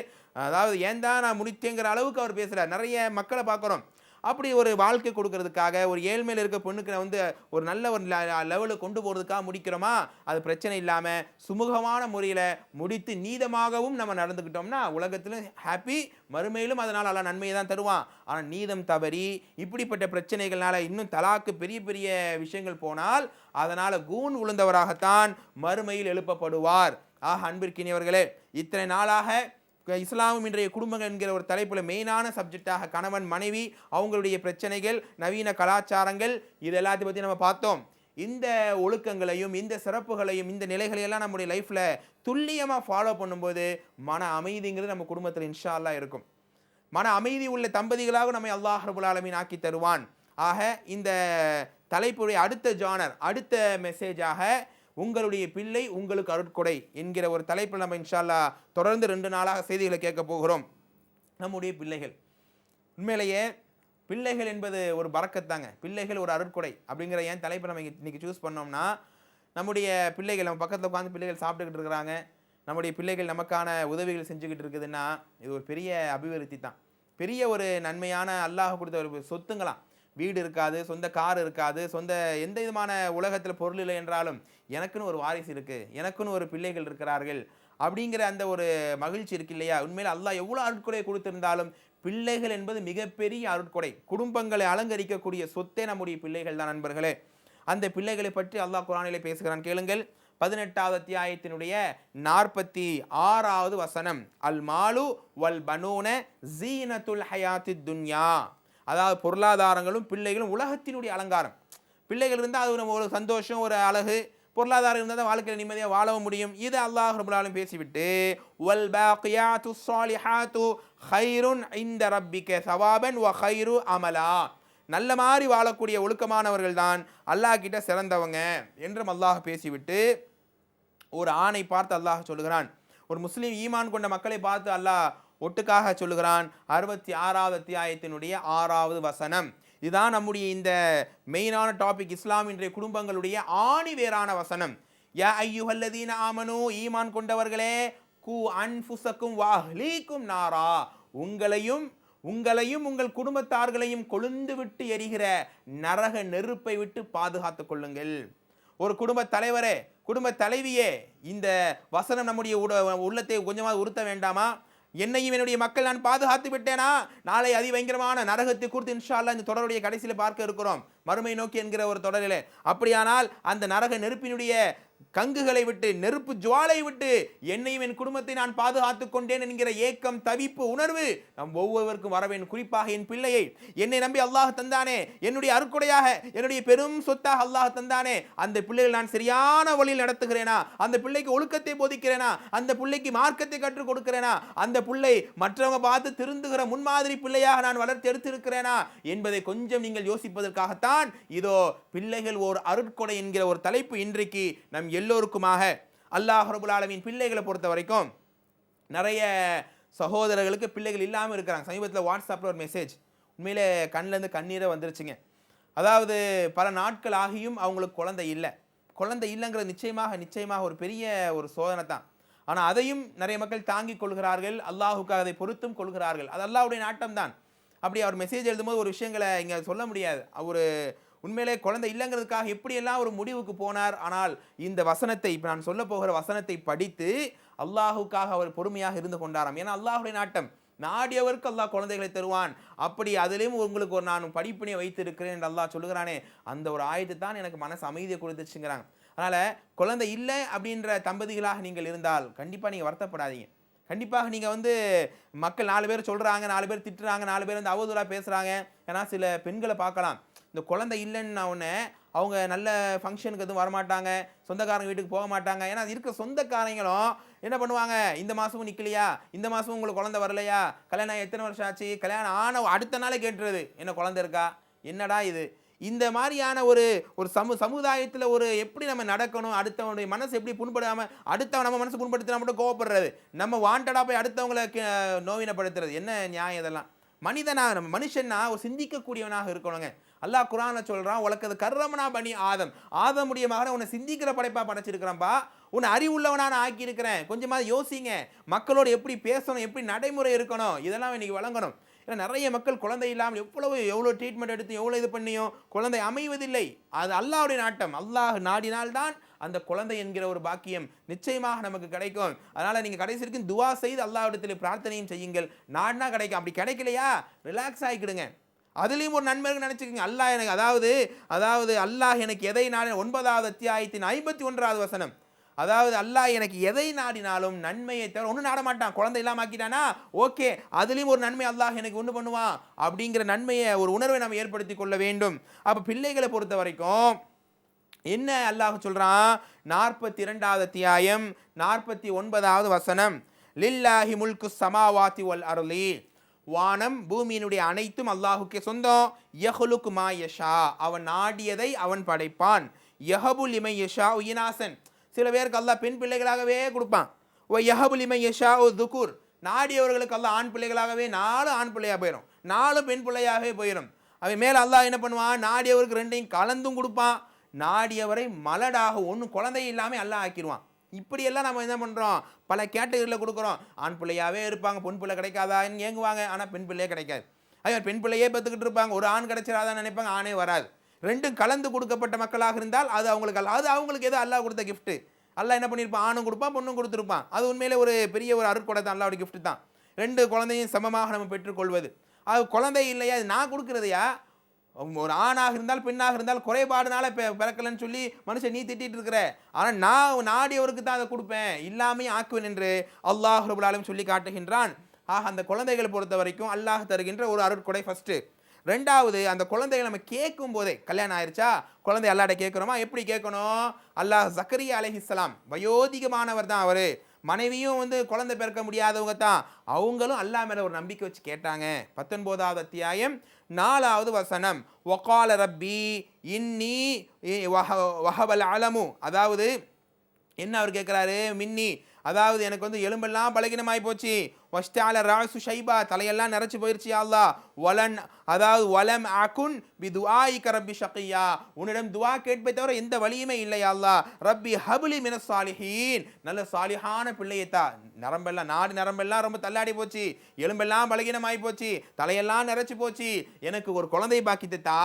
அதாவது ஏன் தான் நான் முடித்தேங்கிற அளவுக்கு அவர் பேசுகிறார் நிறைய மக்களை பார்க்குறோம். அப்படி ஒரு வாழ்க்கை கொடுக்கறதுக்காக ஒரு ஏழ்மையில் இருக்க பெண்ணுக்கு வந்து ஒரு நல்ல ஒரு லெவலுக்கு கொண்டு போகிறதுக்காக முடிக்கிறோமா? அது பிரச்சனை இல்லாமல் சுமூகமான முறையில் முடித்து நீதமாகவும் நம்ம நடந்துக்கிட்டோம்னா உலகத்திலும் ஹாப்பி மறுமையிலும் அதனால் அல்ல நன்மையை தான் தருவான். ஆனால் நீதம் தவறி இப்படிப்பட்ட பிரச்சனைகள்னால இன்னும் தலாக்கு பெரிய பெரிய விஷயங்கள் போனால் அதனால் கூன் உளுந்தவராகத்தான் மறுமையில் எழுப்பப்படுவார். ஆக அன்பிற்கினியவர்களே இத்தனை நாளாக இஸ்லாமும் இன்றைய குடும்பங்கள் என்கிற ஒரு தலைப்பில் மெயினான சப்ஜெக்டாக கணவன் மனைவி அவங்களுடைய பிரச்சனைகள் நவீன கலாச்சாரங்கள் இது எல்லாத்தையும் பற்றி நம்ம பார்த்தோம். இந்த ஒழுக்கங்களையும் இந்த சிறப்புகளையும் இந்த நிலைகளையெல்லாம் நம்முடைய லைஃப்பில் துல்லியமாக ஃபாலோ பண்ணும்போது மன அமைதிங்கிறது நம்ம குடும்பத்தில் இன்ஷால்லாம் இருக்கும். மன அமைதி உள்ள தம்பதிகளாக நம்மை அல்லாஹ் ரபுல் ஆலமீன் ஆக்கி தருவான். ஆக இந்த தலைப்புடைய அடுத்த ஜானர் அடுத்த மெசேஜாக உங்களுடைய பிள்ளை உங்களுக்கு அருட்கொடை என்கிற ஒரு தலைப்பில் நம்ம இன்ஷால்லா தொடர்ந்து ரெண்டு நாளாக செய்திகளை கேட்க போகிறோம். நம்முடைய பிள்ளைகள். உண்மையிலேயே பிள்ளைகள் என்பது ஒரு பறக்கத்தாங்க. பிள்ளைகள் ஒரு அருட்கொடை அப்படிங்கிற ஏன் தலைப்பை நம்ம இன்றைக்கி இன்னைக்கு சூஸ் பண்ணோம்னா நம்முடைய பிள்ளைகள் நம்ம பக்கத்தில் உட்காந்து பிள்ளைகள் சாப்பிட்டுக்கிட்டு இருக்கிறாங்க. நம்முடைய பிள்ளைகள் நமக்கான உதவிகள் செஞ்சுக்கிட்டு இருக்குதுன்னா இது ஒரு பெரிய அபிவிருத்தி தான் பெரிய ஒரு நன்மையான அல்லாஹ் கொடுத்த ஒரு சொத்துங்களாம். வீடு இருக்காது சொந்த கார் இருக்காது சொந்த எந்த விதமான உலகத்தில் பொருள் இல்லை என்றாலும் எனக்குன்னு ஒரு வாரிசு இருக்குது எனக்குன்னு ஒரு பிள்ளைகள் இருக்கிறார்கள் அப்படிங்கிற அந்த ஒரு மகிழ்ச்சி இருக்கு இல்லையா? உண்மையில் அல்லாஹ் எவ்வளோ அருட்கொடை கொடுத்திருந்தாலும் பிள்ளைகள் என்பது மிகப்பெரிய அருட்கொடை. குடும்பங்களை அலங்கரிக்கக்கூடிய சொத்தே நம்முடைய பிள்ளைகள் தான் நண்பர்களே. அந்த பிள்ளைகளை பற்றி அல்லாஹ் குரானிலே பேசுகிறான். கேளுங்கள். பதினெட்டாவது அத்தியாயத்தினுடைய நாற்பத்தி ஆறாவது வசனம். அல் மாலு வல் பனூன ஜீனத்துல் ஹயாத்தி துன்யா. அதாவது பொருளாதாரங்களும் பிள்ளைகளும் உலகத்தினுடைய அலங்காரம். பிள்ளைகள் இருந்தால் அது நம்ம ஒரு சந்தோஷம் ஒரு அழகு. பொருளாதாரம் இருந்தால் தான் வாழ்க்கையில் நிம்மதியாக வாழவும் முடியும். இது அல்லாஹ் ரபுல்லாலும் பேசிவிட்டு வல் பாக்கியாத்து சாலிஹாத்து ஹைருன் இந்த ரப்பிக்க சவாபன் வ ஹைரு அமலா. நல்ல மாதிரி வாழக்கூடிய ஒழுக்கமானவர்கள் தான் அல்லாஹ் கிட்ட சிறந்தவங்க என்றும் அல்லாஹ் பேசிவிட்டு ஒரு ஆணை பார்த்து அல்லாஹ் சொல்லுகிறான். ஒரு முஸ்லீம் ஈமான் கொண்ட மக்களை பார்த்து அல்லாஹ் ஒட்டுக்காக சொல்லுகிறான் அறுபத்தி ஆறாவது அத்தியாயத்தினுடைய ஆறாவது வசனம். இதுதான் நம்முடைய இந்த மெயினான டாபிக் இஸ்லாம் இன்றைய குடும்பங்களுடைய ஆணி வேறான வசனம். யா ஐயுஹல்லதீன ஆமனு ஈமான் கொண்டவர்களே கு அன்புசக்கும் வாஹ்லீக்கும் நாரா. உங்களையும் உங்களையும் உங்கள் குடும்பத்தார்களையும் கொழுந்து விட்டு எரிகிற நரக நெருப்பை விட்டு பாதுகாத்து கொள்ளுங்கள். ஒரு குடும்ப தலைவரே குடும்ப தலைவியே இந்த வசனம் நம்முடைய உட- உள்ளத்தை கொஞ்சமாக உறுத்த வேண்டாமா? என்னையும் என்னுடைய மக்கள் நான் பாதுகாத்து விட்டேனா? நாளை அதிபயங்கரமான நரகத்தை குறித்து இன்ஷால்லா இந்த தொடருடைய கடைசியில் பார்க்க இருக்கிறோம். மறுமை நோக்கி என்கிற ஒரு தொடரில். அப்படியானால் அந்த நரக நெருப்பினுடைய கங்குகளை விட்டு நெருப்பு ஜுவாலை விட்டு என்னையும் என் குடும்பத்தை நான் பாதுகாத்துக் கொண்டேன் என்கிற ஏக்கம் தவிப்பு உணர்வு நம் ஒவ்வொருவருக்கும் வரவேன். குறிப்பாக என் பிள்ளையை. என்னை நம்பி அல்லாஹ் தந்தானே. என்னுடைய அருக்குடையாக என்னுடைய பெரும் சொத்தாக அல்லாஹ் தந்தானே. அந்த பிள்ளைகள் நான் சரியான வழியில் நடத்துகிறேனா? அந்த பிள்ளைக்கு ஒழுக்கத்தை போதிக்கிறேனா? அந்த பிள்ளைக்கு மார்க்கத்தை கற்றுக் கொடுக்கிறேனா? அந்த பிள்ளை மற்றவங்க பார்த்து திருந்துகிற முன்மாதிரி பிள்ளையாக நான் வளர்த்து எடுத்திருக்கிறேனா? என்பதை கொஞ்சம் நீங்கள் யோசிப்பதற்காகத்தான் இதோ பிள்ளைகள் ஓர் அருட்கொடை என்கிற ஒரு தலைப்பு இன்றைக்கு நம் எல்லோருக்குமாக அல்லாஹ் ரபுல் பிள்ளைகளை பொறுத்த வரைக்கும் நிறைய சகோதரர்களுக்கு பிள்ளைகள் இல்லாமல் இருக்கிறாங்க. சமீபத்தில் வாட்ஸ்அப்பில் ஒரு மெசேஜ் உண்மையிலே கண்ணிலேருந்து கண்ணீரை வந்துருச்சுங்க. அதாவது பல நாட்கள் ஆகியும் அவங்களுக்கு குழந்தை இல்லை. குழந்தை இல்லைங்கிறது நிச்சயமாக நிச்சயமாக ஒரு பெரிய ஒரு சோதனை தான். ஆனால் அதையும் நிறைய மக்கள் தாங்கிக் கொள்கிறார்கள். அல்லாஹுக்காக அதை பொருத்தும் கொள்கிறார்கள். அது அல்லாஹ்வுடைய நாட்டம் தான். அப்படி அவர் மெசேஜ் எழுதும்போது ஒரு விஷயங்களை இங்கே சொல்ல முடியாது. அவர் உண்மையிலே குழந்தை இல்லைங்கிறதுக்காக எப்படியெல்லாம் ஒரு முடிவுக்கு போனார்? ஆனால் இந்த வசனத்தை இப்போ நான் சொல்ல போகிற வசனத்தை படித்து அல்லாஹுக்காக அவர் பொறுமையாக இருந்து கொண்டாராம். ஏன்னா அல்லாஹுடைய நாட்டம். நாடியவருக்கு அல்லாஹ் குழந்தைகளை தருவான். அப்படி அதுலேயும் உங்களுக்கு ஒரு நான் படிப்பினை வைத்திருக்கிறேன் என்று அல்லாஹ் சொல்லுகிறானே அந்த ஒரு ஆயத்து தான் எனக்கு மனசு அமைதியை கொடுத்துச்சுங்கிறாங்க. அதனால் குழந்தை இல்லை அப்படின்ற தம்பதிகளாக நீங்கள் இருந்தால் கண்டிப்பாக நீங்கள் வருத்தப்படாதீங்க. கண்டிப்பாக நீங்கள் வந்து மக்கள் நாலு பேர் சொல்கிறாங்க நாலு பேர் திட்டுறாங்க நாலு பேர் வந்து அவதூறாக பேசுகிறாங்க ஏன்னா சில பெண்களை பார்க்கலாம். இந்த குழந்தை இல்லைன்னா உடனே அவங்க நல்ல ஃபங்க்ஷனுக்கு எதுவும் வரமாட்டாங்க சொந்தக்காரங்க வீட்டுக்கு போக மாட்டாங்க. ஏன்னா அது சொந்தக்காரங்களும் என்ன பண்ணுவாங்க? இந்த மாதமும் நிற்கலையா இந்த மாதமும் உங்களுக்கு குழந்தை வரலையா? கல்யாணம் ஆகி எத்தனை வருஷம் ஆச்சு? கல்யாணம் ஆன அடுத்த நாளே கேட்டுறது என்ன குழந்தை இருக்கா? என்னடா இது? இந்த மாதிரியான ஒரு ஒரு சமு சமுதாயத்தில் ஒரு எப்படி நம்ம நடக்கணும்? அடுத்தவனுடைய மனசு எப்படி புண்படாமல் அடுத்தவன் நம்ம மனசு புண்படுத்தினா மட்டும் கோவப்படுறது. நம்ம வாண்டடாக போய் அடுத்தவங்களை நோவினப்படுத்துறது. என்ன நியாயம் இதெல்லாம்? மனிதனா நம்ம மனுஷன்னா ஒரு சிந்திக்கக்கூடியவனாக இருக்கணுங்க. அல்லாஹ் குரானை சொல்கிறான் உனக்கு அது கர்ரமனா பண்ணி ஆதம். ஆதமுடைய மகனை உன்னை சிந்திக்கிற படைப்பாக படைச்சிருக்கிறேன்ப்பா உன்னை அறிவுள்ளவனா நான் ஆக்கியிருக்கிறேன். கொஞ்சமாவது யோசிங்க. மக்களோடு எப்படி பேசணும் எப்படி நடைமுறை இருக்கணும் இதெல்லாம் இன்றைக்கி வழங்கணும். ஏன்னா நிறைய மக்கள் குழந்தை இல்லாமல் எவ்வளவு எவ்வளோ ட்ரீட்மெண்ட் எடுத்து எவ்வளோ இது பண்ணியும் குழந்தை அமைவதில்லை. அது அல்லாஹ்வுடைய நாட்டம். அல்லாஹ் நாடினால்தான் அந்த குழந்தை என்கிற ஒரு பாக்கியம் நிச்சயமாக நமக்கு கிடைக்கும். அதனால் நீங்கள் கடைசி வரைக்கும் துவா செய்து அல்லாஹ்விடத்தில் பிரார்த்தனையும் செய்யுங்கள். நாடினா கிடைக்கும். அப்படி கிடைக்கலையா? ரிலாக்ஸ் ஆகிக்கிடுங்க அதுலேயும் ஒரு நண்பர்கள் நினச்சிக்கோங்க. அல்லாஹ் எனக்கு அதாவது அதாவது அல்லாஹ் எனக்கு எதை நாடி ஒன்பதாவது அத்தியாயத்தின் ஐம்பத்தி ஒன்றாவது வசனம். அதாவது அல்லாஹ் எனக்கு எதை நாடினாலும் நன்மையை தவிர ஒன்றும் நாட மாட்டான். குழந்தை இல்லாம ஆக்கிட்டானா? ஓகே அதுலேயும் ஒரு நன்மை அல்லாஹ் எனக்கு ஒன்று பண்ணுவான். அப்படிங்கிற நன்மையை ஒரு உணர்வை நம்ம ஏற்படுத்தி கொள்ள வேண்டும். அப்போ பிள்ளைகளை பொறுத்த வரைக்கும் என்ன அல்லாஹ் சொல்கிறான் நாற்பத்தி இரண்டாவது அத்தியாயம் நாற்பத்தி ஒன்பதாவது வசனம். லில்லாஹி முல்கு சமாவாத்தி ஒல் அருளி வானம் பூமியினுடைய அனைத்தும் அல்லாஹுக்கே சொந்தம். யஹுலுக் மா யஷா. அவன் நாடியதை அவன் படைப்பான். யஹபுல் இமை யஷா உயினாசன் சில பேருக்கு அல்லாஹ் பெண் பிள்ளைகளாகவே கொடுப்பான். ஓ யஹபுல் இமை யஷா ஓ துகுர். நாடியவர்களுக்கு அல்லாஹ் ஆண் பிள்ளைகளாகவே நாலு ஆண் பிள்ளையாக போயிடும் நாலு பெண் பிள்ளையாகவே போயிடும் அவன் மேலே அல்லாஹ் என்ன பண்ணுவான்? நாடியவருக்கு ரெண்டையும் கலந்தும் கொடுப்பான். நாடியவரை மலடாக ஒன்றும் குழந்தை இல்லாமல் அல்லாஹ் ஆக்கிடுவான். இப்படியெல்லாம் நம்ம என்ன பண்ணுறோம் பல கேட்டகரியில் கொடுக்குறோம். ஆண் பிள்ளையாவே இருப்பாங்க பொன் பிள்ளை கிடைக்காதான்னு ஏங்குவாங்க. ஆனால் பெண் பிள்ளையே கிடைக்காது. ஐயோ பெண் பிள்ளையே பார்த்துக்கிட்டு இருப்பாங்க. ஒரு ஆண் கிடைச்சிடாதான்னு நினைப்பாங்க. ஆணே வராது. ரெண்டும் கலந்து கொடுக்கப்பட்ட மக்களாக இருந்தால் அது அவங்களுக்கு அல்ல அது அவங்களுக்கு எதோ அல்லாஹ் கொடுத்த கிஃப்ட்டு அல்லாஹ் என்ன பண்ணியிருப்பான்? ஆணும் கொடுப்பான் பொண்ணும் கொடுத்துருப்பான். அது உண்மையிலே ஒரு பெரிய ஒரு அருட்கொடை தான். அல்லாவோட கிஃப்ட்டு தான். ரெண்டு குழந்தையும் சமமாக நம்ம பெற்றுக்கொள்வது. அது குழந்தை இல்லையா? அது நான் கொடுக்குறதையா? ஒரு ஆணாக இருந்தால் பெண்ணாக இருந்தால் குறைபாடுனால பெ- பிறக்கலைன்னு சொல்லி மனுஷன் நீ திட்டிகிட்டு இருக்கிற. ஆனால் நான் நாடியவருக்கு தான் அதை கொடுப்பேன். இல்லாமே ஆக்குவேன் என்று அல்லாஹ் ரபுல் சொல்லி காட்டுகின்றான். ஆக அந்த குழந்தைகளை பொறுத்த வரைக்கும் அல்லாஹ் தருகின்ற ஒரு அருட்கொடை ஃபஸ்ட்டு ரெண்டாவது அந்த குழந்தைகளை நம்ம கேட்கும் போதே கல்யாணம் ஆயிடுச்சா குழந்தை அல்லாட்ட கேட்குறோமா? எப்படி கேட்கணும்? அல்லாஹ் ஜக்கரியா அலஹிஸ்லாம் வயோதிகமானவர் தான் அவர். மனைவியும் வந்து குழந்தை பிறக்க முடியாதவங்க தான். அவங்களும் அல்லாஹ் மேலே ஒரு நம்பிக்கை வச்சு கேட்டாங்க. பத்தொன்பதாவது அத்தியாயம் நாலாவது வசனம் ஒகால ரப்பி இன்னி வஹவல் அலமு. அதாவது என்ன அவர் கேட்குறாரு? மின்னி. அதாவது எனக்கு வந்து எலும்பெல்லாம் பலகீனமாகி போச்சு. வஷ்டால ராசு ஷைபா தலையெல்லாம் நிறைச்சு போயிருச்சு அல்லா வலன் அதாவது வலம் அகுன் பி துஆயிக ரப்பி ஷகியா. உன்னிடம் துவா கேட்பை தவிர எந்த வழியுமே இல்லையா அல்லா ரப்பி ஹபுலி மின சாலிஹீன். நல்ல சாலிஹான பிள்ளையத்தா நரம்பெல்லாம் நாடு நரம்பெல்லாம் ரொம்ப தள்ளாடி போச்சு. எலும்பெல்லாம் பலகீனமாகி போச்சு. தலையெல்லாம் நிறைச்சு போச்சு. எனக்கு ஒரு குழந்தை பாக்கித்தா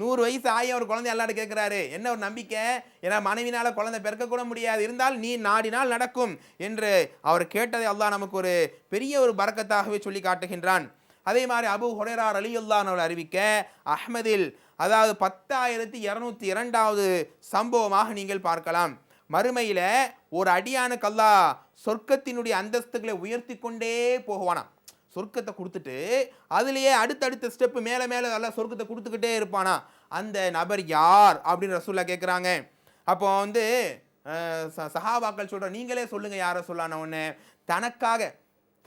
நூறு வயசு ஆகி ஒரு குழந்தை எல்லாரும் கேட்குறாரு. என்ன ஒரு நம்பிக்கை? ஏன்னா மனைவினால் குழந்தை பிறக்க கூட முடியாது. இருந்தால் நீ நாடினால் நடக்கும். என்று அவர் கேட்டதை அல்லாஹ் நமக்கு ஒரு பெரிய ஒரு பறக்கத்தாகவே சொல்லி காட்டுகின்றான். அதே மாதிரி அபு ஹொரேரா அலி அவர்கள் அறிவிக்க அஹ்மதில் அதாவது பத்தாயிரத்தி இரநூத்தி இரண்டாவது சம்பவமாக நீங்கள் பார்க்கலாம். மறுமையில் ஒரு அடியான கல்லா சொர்க்கத்தினுடைய அந்தஸ்துகளை உயர்த்தி கொண்டே போகுவானாம். சொர்க்கத்தை கொடுத்துட்டு அதுலேயே அடுத்தடுத்த ஸ்டெப்பு மேலே மேலே நல்லா சொர்க்கத்தை கொடுத்துக்கிட்டே இருப்பானா? அந்த நபர் யார் அப்படின்னு ரசூல்லா கேட்குறாங்க அப்போ வந்து ச- சஹாபாக்கள் சொல்கிற நீங்களே சொல்லுங்கள் யாரை சொல்லான ஒன்று தனக்காக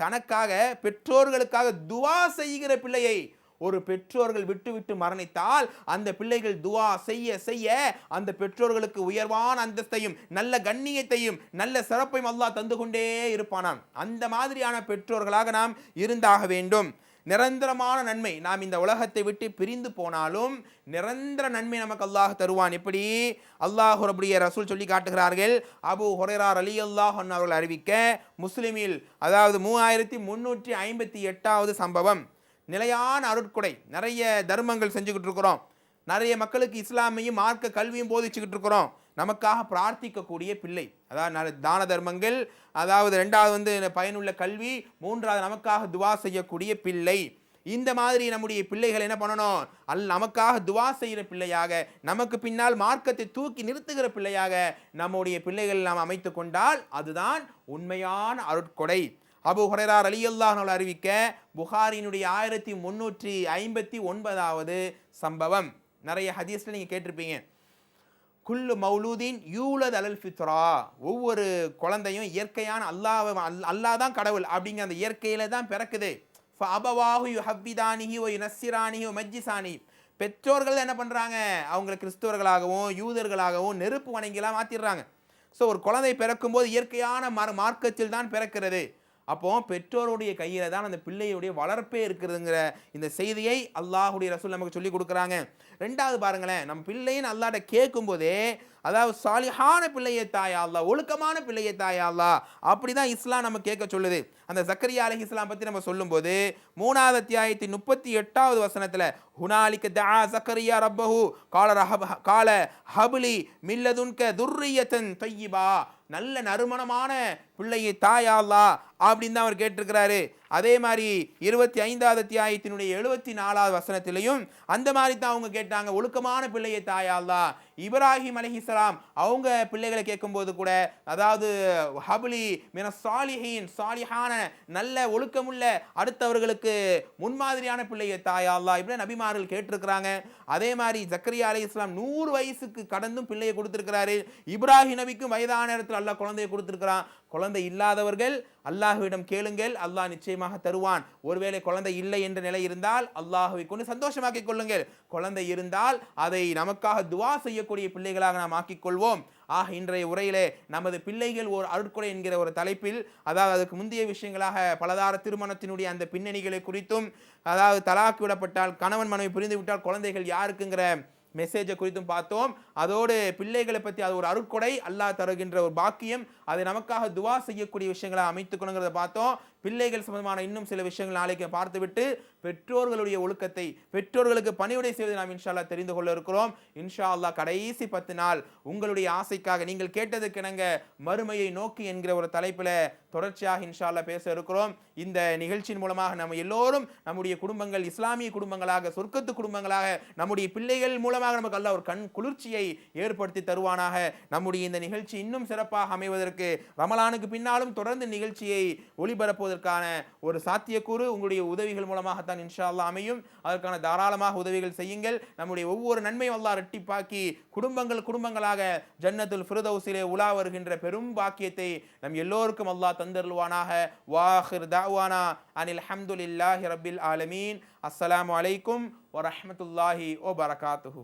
தனக்காக பெற்றோர்களுக்காக துவா செய்கிற பிள்ளையை ஒரு பெற்றோர்கள் விட்டுவிட்டு மரணித்தால் அந்த பிள்ளைகள் துவா செய்ய செய்ய அந்த பெற்றோர்களுக்கு உயர்வான அந்தஸ்தையும் நல்ல கண்ணியத்தையும் நல்ல சிறப்பையும் அல்லாஹ் தந்து கொண்டே இருப்பானாம். அந்த மாதிரியான பெற்றோர்களாக நாம் இருந்தாக வேண்டும். நிரந்தரமான நன்மை. நாம் இந்த உலகத்தை விட்டு பிரிந்து போனாலும் நிரந்தர நன்மை நமக்கு அல்லாஹ் தருவான். எப்படி? அல்லாஹ் ரபுடைய ரசூல் சொல்லி காட்டுகிறார்கள். அபு ஹொரேரார் அலி அல்லாஹ் அவர்கள் அறிவிக்க முஸ்லிமில் அதாவது மூவாயிரத்தி முன்னூற்றி ஐம்பத்தி எட்டாவது சம்பவம். நிலையான அருட்கொடை. நிறைய தர்மங்கள் செஞ்சுக்கிட்டு இருக்கிறோம். நிறைய மக்களுக்கு இஸ்லாமையும் மார்க்க கல்வியும் போதிச்சுக்கிட்டு இருக்கிறோம். நமக்காக பிரார்த்திக்கக்கூடிய பிள்ளை. அதாவது ந- தான தர்மங்கள் அதாவது ரெண்டாவது வந்து பயனுள்ள கல்வி மூன்றாவது நமக்காக துவா செய்யக்கூடிய பிள்ளை. இந்த மாதிரி நம்முடைய பிள்ளைகள் என்ன பண்ணணும்? அல் நமக்காக துவா செய்கிற பிள்ளையாக நமக்கு பின்னால் மார்க்கத்தை தூக்கி நிறுத்துகிற பிள்ளையாக நம்முடைய பிள்ளைகள் நாம் அமைத்து கொண்டால் அதுதான் உண்மையான அருட்கொடை. அபு ஹுரேரார் அலி அல்லாஹ் அறிவிக்க புகாரினுடைய ஆயிரத்தி முன்னூற்றி ஐம்பத்தி ஒன்பதாவது சம்பவம். நிறைய ஹதீஸ்ல நீங்கள் கேட்டிருப்பீங்க. குல்லு மௌலூதீன் யூலத் அலல் ஃபித்ரா. ஒவ்வொரு குழந்தையும் இயற்கையான அல்லாஹ் அல்லாஹ் தான் கடவுள் அப்படிங்கிற அந்த இயற்கையில தான் பிறக்குது. அபவாஹு யு ஹவ்விதானிஹி ஓ நசிரானிஹி ஓ மஜ்ஜிசானி பெற்றோர்கள் என்ன பண்ணுறாங்க அவங்களை கிறிஸ்தவர்களாகவும் யூதர்களாகவும் நெருப்பு வணங்கிலாம் மாற்றிடுறாங்க ஸோ ஒரு குழந்தை பிறக்கும்போது இயற்கையான மார்க்கத்தில் தான் பிறக்கிறது. அப்போ பெற்றோருடைய கையில் தான் அந்த பிள்ளையுடைய வளர்ப்பே இருக்கிறதுங்கிற இந்த செய்தியை அல்லாஹுடைய ரசூல் நமக்கு சொல்லி கொடுக்குறாங்க. ரெண்டாவது பாருங்களேன் நம்ம பிள்ளைன்னு அல்லாட்ட கேட்கும்போதே அதாவது சாலிஹான பிள்ளையை தாயா அல்லா ஒழுக்கமான பிள்ளையை தாயா அல்லா அப்படிதான் இஸ்லாம் நம்ம கேட்க சொல்லுது. அந்த சக்கரியா அலி இஸ்லாம் பற்றி நம்ம சொல்லும்போது மூணாவது அத்தியாயத்தி முப்பத்தி எட்டாவது வசனத்தில் ஹுனாலிக்கு தா சக்கரியா ரப்பஹு கால ரஹப் கால ஹபுலி மில்லதுன்க துர்ரியத்தன் தொய்யிபா நல்ல நறுமணமான பிள்ளையை தாயாளா அப்படின்னு தான் அவர் கேட்டிருக்கிறாரு. அதே மாதிரி இருபத்தி ஐந்தாவது அத்தியாயத்தினுடைய எழுபத்தி நாலாவது வசனத்திலையும் அந்த மாதிரி தான் அவங்க கேட்டாங்க ஒழுக்கமான பிள்ளையை தாயா இப்ராஹிம் அலஹிஸ்லாம் அவங்க பிள்ளைகளை கேட்கும்போது கூட அதாவது ஹபுலி மின சாலிஹின் சாலிஹான நல்ல ஒழுக்கமுள்ள அடுத்தவர்களுக்கு முன்மாதிரியான பிள்ளையை தாயா இப்படி நபிமார்கள் கேட்டிருக்கிறாங்க. அதே மாதிரி ஜக்கரியா அலி இஸ்லாம் நூறு வயசுக்கு கடந்தும் பிள்ளையை கொடுத்துருக்கிறாரு. இப்ராஹிம் நபிக்கும் வயதான இடத்துல அல்ல குழந்தையை கொடுத்துருக்கிறான். குழந்தை இல்லாதவர்கள் அல்லாஹுவிடம் கேளுங்கள் அல்லாஹ் நிச்சயமாக தருவான். ஒருவேளை குழந்தை இல்லை என்ற நிலை இருந்தால் அல்லாஹுவை கொண்டு சந்தோஷமாக்கிக் கொள்ளுங்கள். குழந்தை இருந்தால் அதை நமக்காக துவா செய்யக்கூடிய பிள்ளைகளாக நாம் ஆக்கிக்கொள்வோம் ஆக இன்றைய உரையிலே நமது பிள்ளைகள் ஒரு அருட்கொடை என்கிற ஒரு தலைப்பில் அதாவது அதுக்கு முந்தைய விஷயங்களாக பலதார திருமணத்தினுடைய அந்த பின்னணிகளை குறித்தும் அதாவது தலாக்கு விடப்பட்டால் கணவன் மனைவி புரிந்துவிட்டால் குழந்தைகள் யாருக்குங்கிற மெசேஜை குறித்தும் பார்த்தோம். அதோடு பிள்ளைகளை பற்றி அது ஒரு அருட்கொடை அல்லாஹ் தருகின்ற ஒரு பாக்கியம். அதை நமக்காக துவா செய்யக்கூடிய விஷயங்களை அமைத்துக்கணுங்கிறத பார்த்தோம். பிள்ளைகள் சம்பந்தமான இன்னும் சில விஷயங்கள் நாளைக்கு பார்த்துவிட்டு பெற்றோர்களுடைய ஒழுக்கத்தை பெற்றோர்களுக்கு பணிவிடை செய்வதை நாம் இன்ஷால்லா தெரிந்து கொள்ள இருக்கிறோம். இன்ஷா அல்லாஹ் கடைசி பத்து நாள் உங்களுடைய ஆசைக்காக நீங்கள் கேட்டதுக்கிணங்க மறுமையை நோக்கி என்கிற ஒரு தலைப்பில் தொடர்ச்சியாக இன்ஷால்லா பேச இருக்கிறோம். இந்த நிகழ்ச்சியின் மூலமாக நம்ம எல்லோரும் நம்முடைய குடும்பங்கள் இஸ்லாமிய குடும்பங்களாக சொர்க்கத்து குடும்பங்களாக நம்முடைய பிள்ளைகள் மூலமாக நமக்கு அல்ல ஒரு கண் குளிர்ச்சியை ஏற்படுத்தி தருவானாக. நம்முடைய இந்த நிகழ்ச்சி இன்னும் சிறப்பாக அமைவதற்கு ரமலானுக்கு பின்னாலும் தொடர்ந்து நிகழ்ச்சியை போவதற்கான ஒரு சாத்தியக்கூறு உங்களுடைய உதவிகள் மூலமாகத்தான் இன்ஷா அல்லாஹ் அமையும். அதற்கான தாராளமாக உதவிகள் செய்யுங்கள். நம்முடைய ஒவ்வொரு நன்மையும் அல்லாஹ் ரெட்டிப்பாக்கி குடும்பங்கள் குடும்பங்களாக ஜன்னத்துல் ஃபிரதௌசிலே உலா வருகின்ற பெரும் பாக்கியத்தை நம் எல்லோருக்கும் அல்லாஹ் தந்தருள்வானாக. வாஹிர் தாவானா அனில் அஹமதுல்லாஹி ரபில் ஆலமீன். அஸ்ஸலாமு அலைக்கும் ஓ பரகாத்துஹூ.